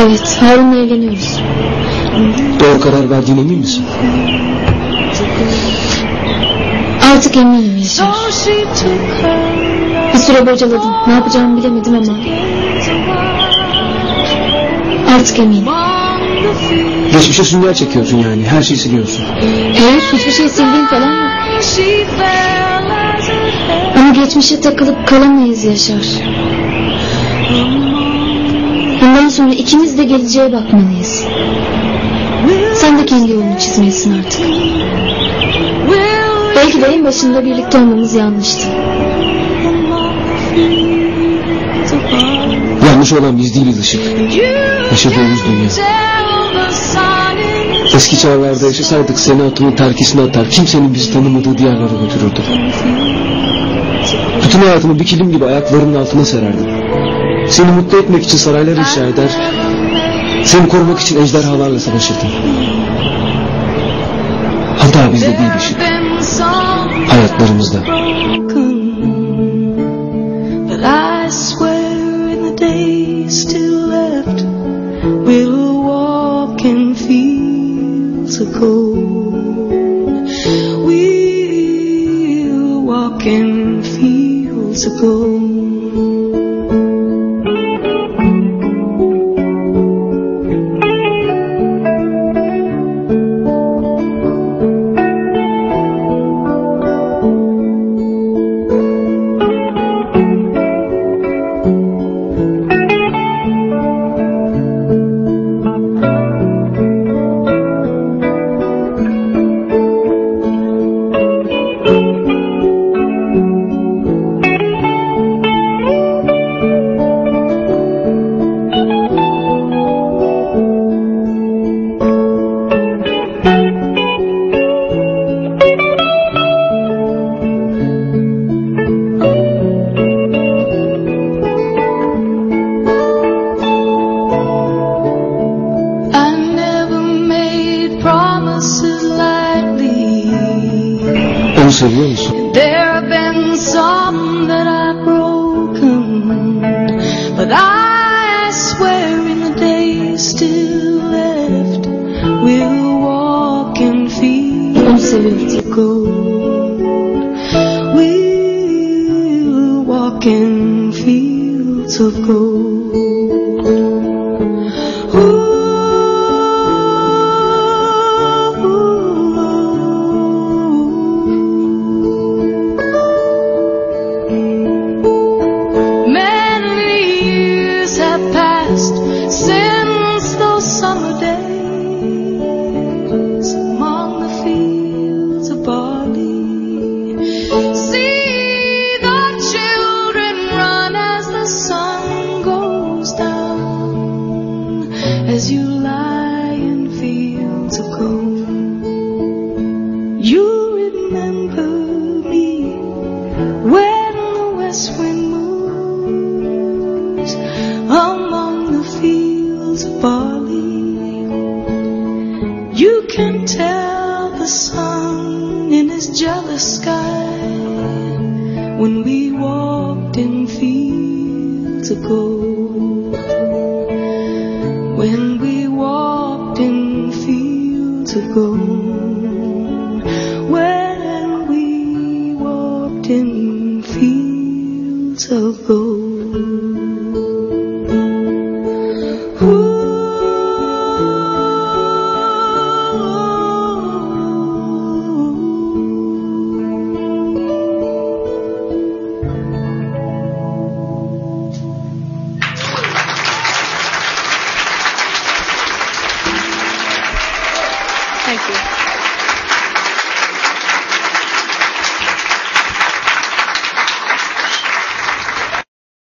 Evet, Harun'la evleniyoruz. Doğru karar verdiğine emin misin? Artık eminim Yaşar. Bir süre bocaladım. Ne yapacağımı bilemedim ama artık eminim. Geçmişe sünger çekiyorsun yani. Her şeyi siliyorsun. Hayır, hiçbir şey sildiğim falan yok. Ama geçmişe takılıp kalamayız Yaşar. Sonra ikimiz de geleceğe bakmalıyız. Sen de kendi yolunu çizmelisin artık. Belki de en başında birlikte olmamız yanlıştı. Yanlış olan biz değiliz Işık. Yaşadığımız dünya. Eski çağlarda yaşasaydık seni atımın terkisine atar. Kimsenin bizi tanımadığı diyarlara götürürdü. Bütün hayatımı bir kilim gibi ayaklarının altına sererdim. Seni mutlu etmek için saraylar inşa eder. Seni korumak için ejderhalarla savaşırdım. Hata bizde değil some Hayatlarımızda. we'll walk in fields of gold. Seviyor musun? There have been some that I've broken, but I swear in the days still left, we'll walk in Onu of gold. You can tell the sun in his jealous sky when we walked in fields of gold.